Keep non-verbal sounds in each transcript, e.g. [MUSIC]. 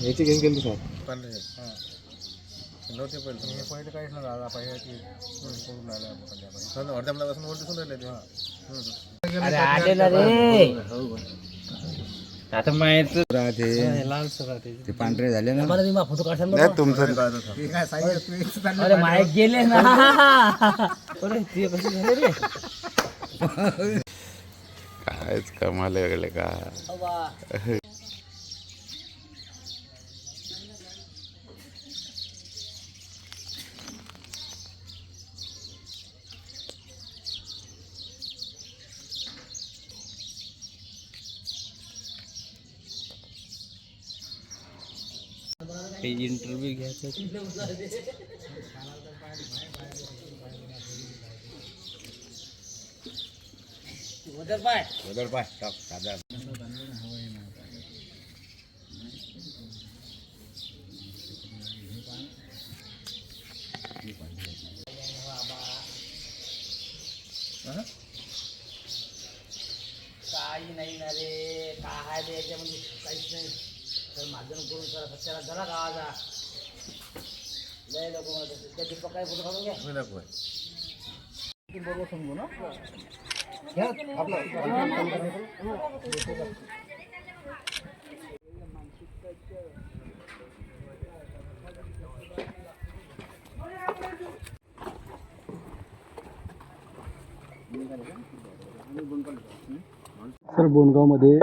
याची घेऊन गेली पांढरे हां. नव्हते पहिले. हे पहिले काहीच नव्हतं आता पाहिजे की करून आलं संध्याकाळी अर्ध्या दिसून राहिले ते. हां. अरे आलेला रे. आता माहीत ते पांढरे झाले ना. मला तुम्ही फोटो काढशाल ना तुमचं अरे माईक गेले ना. [LAUGHS] अरे ते कसे झाले रे? कायच कमाल वेगळे का? इंटरव्ह्यू घ्यायचा काही नाही ना रे काय रे याच्यामध्ये काहीच नाही तर माझं करून करा सत्याला झाला गावाचा लय लोक म्हणत होते. त्या दीपक काय फोटो काढून घ्या मी नको बरोबर समजू ना सर बोंडगावमध्ये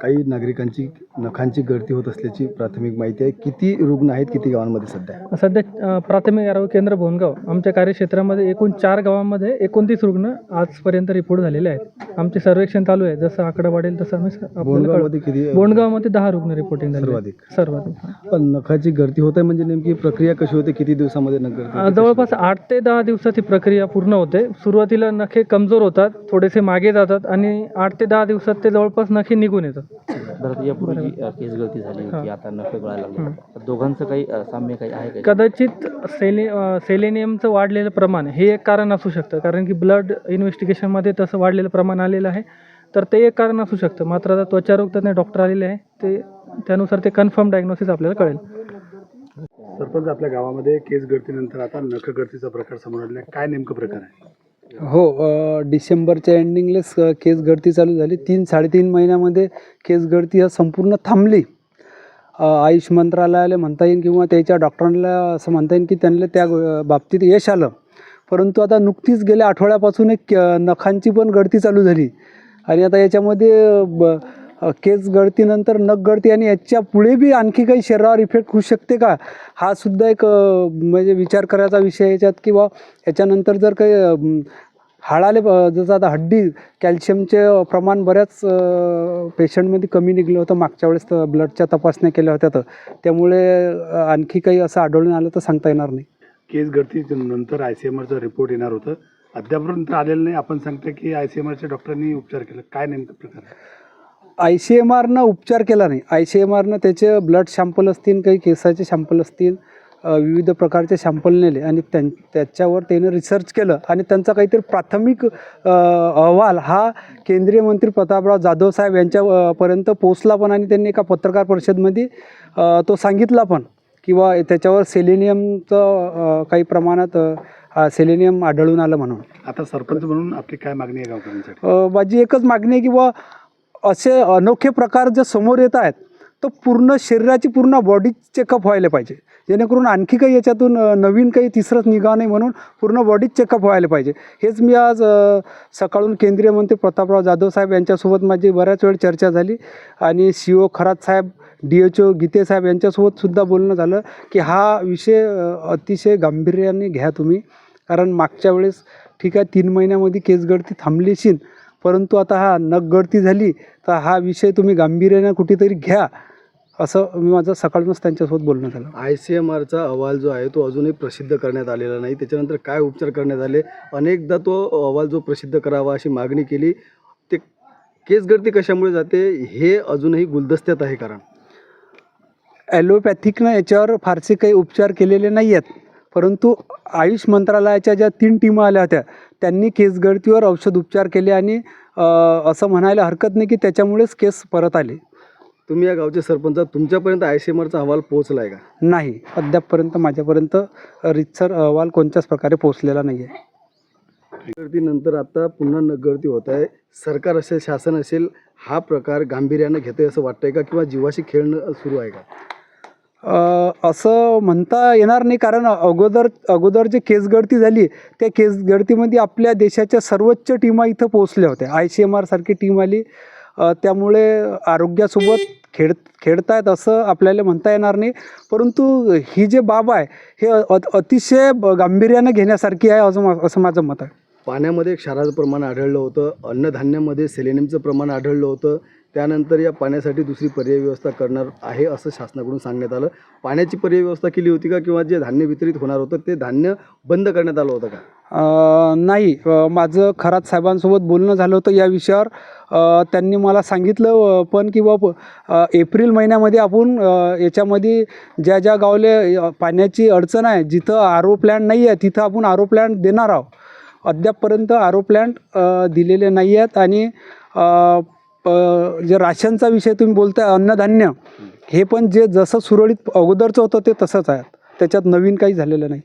काही नागरिकांची नखांची गळती होत असल्याची प्राथमिक माहिती आहे. किती रुग्ण आहेत किती गावांमध्ये सध्या? सध्या प्राथमिक आरोग्य केंद्र भोनगाव. आमच्या कार्यक्षेत्रामध्ये एकूण चार गावांमध्ये एकोणतीस रुग्ण आजपर्यंत रिपोर्ट झालेले आहेत. आमचे सर्वेक्षण चालू आहे. जसं आकडा वाढेल तसं आम्ही. किती बोंडगावमध्ये दहा रुग्ण रिपोर्टिंग झाले सर्वाधिक. सर्वाधिक पण नखाची गळती होत आहे म्हणजे नेमकी प्रक्रिया कशी होते? किती दिवसामध्ये होते? जवळपास आठ ते दहा दिवसात ही प्रक्रिया पूर्ण होते. सुरुवातीला नखे कमजोर होतात थोडेसे मागे जातात आणि आठ ते दहा दिवसात ते जवळपास नखे निघून येतात. यापूर्वी केस गळती झाली होती आता गळायला लागले दोघांचं काही साम्य काही आहे का कदाचित सेले सेलेनियमचं वाढलेलं प्रमाण हे एक कारण असू शकतं. कारण की ब्लड इन्व्हेस्टिगेशनमध्ये तसं वाढलेलं प्रमाण आलेलं आहे. तर ते एक कारण असू शकतं. मात्र आता त्वचारोग तज्ञ डॉक्टर आलेले आहे. ते त्यानुसार ते कन्फर्म डायग्नोसिस आपल्याला कळेल. सरपंच आपल्या गावामध्ये केस गळतीनंतर आता नख गळतीचा प्रकार समोर आलेला आहे. काय नेमकं प्रकार आहे? हो डिसेंबरच्या एंडिंगलेच केस गळती चालू झाली. तीन साडेतीन महिन्यामध्ये केस गळती हा संपूर्ण थांबली. आयुष मंत्रालयाला म्हणता येईल किंवा त्याच्या डॉक्टरांना असं म्हणता येईल की त्यांना त्या बाबतीत यश आलं. परंतु आता नुकतीच गेल्या आठवड्यापासून एक नखांची पण गळती चालू झाली. आणि आता याच्यामध्ये ब केस गळतीनंतर नख गळती आणि याच्यापुढे बी आणखी काही शरीरावर इफेक्ट होऊ शकते का? हा सुद्धा एक म्हणजे विचार करायचा विषय याच्यात किंवा याच्यानंतर जर काही हाडाले जसं आता हड्डी कॅल्शियमचे प्रमाण बऱ्याच पेशंटमध्ये कमी निघलं होतं. मागच्या वेळेस तर ब्लडच्या तपासण्या केल्या होत्या तर. त्यामुळे आणखी काही असं आढळून आलं तर सांगता येणार नाही. केस गळती नंतर आय सी एम आरचं रिपोर्ट येणार होतं. अद्यापर्यंत आलेलं नाही. आपण सांगतो की आय सी एम आरच्या डॉक्टरांनी उपचार केला. काय नेमकं प्रकार? आय सी एम आरनं उपचार केला नाही. आय सी एम आरनं त्याचे ब्लड शॅम्पल असतील काही केसाचे शॅम्पल असतील विविध प्रकारचे शॅम्पल नेले आणि त्यां त्याच्यावर त्यानं रिसर्च केलं आणि त्यांचा काहीतरी प्राथमिक अहवाल हा केंद्रीय मंत्री प्रतापराव जाधव साहेब यांच्या अ, पर्यंत पोचला पण आणि त्यांनी एका पत्रकार परिषदेमध्ये तो सांगितला पण किंवा त्याच्यावर सेलेनियमचं काही प्रमाणात सेलेनियम आढळून आलं म्हणून. आता सरपंच म्हणून आपली काय मागणी आहे गावकऱ्यांसाठी? अ, माझी एकच मागणी आहे की बुवा असे अनोखे प्रकार जे समोर येत आहेत तर पूर्ण शरीराची पूर्ण बॉडी चेकअप व्हायला पाहिजे. जेणेकरून आणखी काही याच्यातून नवीन काही तिसरंच निघा नाही म्हणून पूर्ण बॉडी चेकअप व्हायला पाहिजे. हेच मी आज सकाळून केंद्रीय मंत्री प्रतापराव जाधव साहेब यांच्यासोबत माझी बऱ्याच वेळ चर्चा झाली आणि सी ओ खरात साहेब डी एच ओ गीते साहेब यांच्यासोबत सुद्धा बोलणं झालं की हा विषय अतिशय गांभीर्याने घ्या तुम्ही. कारण मागच्या वेळेस ठीक आहे तीन महिन्यामध्ये केस गळती थांबलीशील परंतु आता हा नख गळती झाली तर हा विषय तुम्ही गांभीर्याने कुठेतरी घ्या. असं मी माझं सकाळूनच त्यांच्यासोबत बोलणं झालं. आय सी एम आरचा अहवाल जो आहे तो अजूनही प्रसिद्ध करण्यात आलेला नाही. त्याच्यानंतर काय उपचार करण्यात आले? अनेकदा तो अहवाल जो प्रसिद्ध करावा अशी मागणी केली. ते केस गळती कशामुळे जाते? हे अजूनही गुलदस्त्यात आहे कारण. ॲलोपॅथिकनं याच्यावर फारसे काही उपचार केलेले नाही आहेत परंतु आयुष मंत्रालयाच्या ज्या तीन टीमा आल्या होत्या त्यांनी केस गळतीवर औषध उपचार केले आणि असं म्हणायला हरकत नाही की त्याच्यामुळेच केस परत आले. तुम्ही या गावचे सरपंच आहात. तुमच्यापर्यंत आय सी एम आरचा अहवाल पोहोचला आहे का? नाही. अद्यापपर्यंत माझ्यापर्यंत रितसर अहवाल कोणत्याच प्रकारे पोहोचलेला नाही आहे नंतर आता पुन्हा नगरती होत आहे सरकार असेल शासन असेल हा प्रकार गांभीर्यानं घेतोय असं वाटतंय का? किंवा जीवाशी खेळणं सुरू आहे का? अ, असं म्हणता येणार नाही कारण अगोदर अगोदर जे केस गळती झाली त्या केस गळतीमध्ये आपल्या देशाच्या सर्वोच्च टीमा इथं पोहोचल्या होत्या. आय सी एम आरसारखी टीम आली. त्यामुळे आरोग्यासोबत खेळ खेळतायत असं आपल्याला म्हणता येणार नाही. परंतु ही जे बाब आहे हे अतिशय गांभीर्यानं घेण्यासारखी आहे असं मा- असं माझं मत आहे. पाण्यामध्ये क्षाराचं प्रमाण आढळलं होतं. अन्नधान्यामध्ये सेलेनियमचं प्रमाण आढळलं होतं. त्यानंतर या पाण्यासाठी दुसरी पर्यायी व्यवस्था करणार आहे असं शासनाकडून सांगण्यात आलं. पाण्याची पर्याय व्यवस्था केली होती का किंवा जे धान्य वितरित होणार होतं ते धान्य बंद करण्यात आलं होतं का? नाही. माझं खरात साहेबांसोबत बोलणं झालं होतं या विषयावर. त्यांनी मला सांगितलं पण की बाप एप्रिल महिन्यामध्ये आपण याच्यामध्ये ज्या ज्या गावले पाण्याची अडचण आहे जिथं आरो ओ प्लॅन्ट नाही आहे तिथं आपण आरो ओ प्लॅन्ट देणार आहोत. अद्यापपर्यंत आरो ओ प्लॅन्ट दिलेले नाही आहेत आणि जे राशनचा विषय तुम्ही बोलताय अन्नधान्य हे पण जे जसं सुरळीत अगोदरचं होतं ते तसंच आहे. त्याच्यात नवीन काही झालेलं नाही.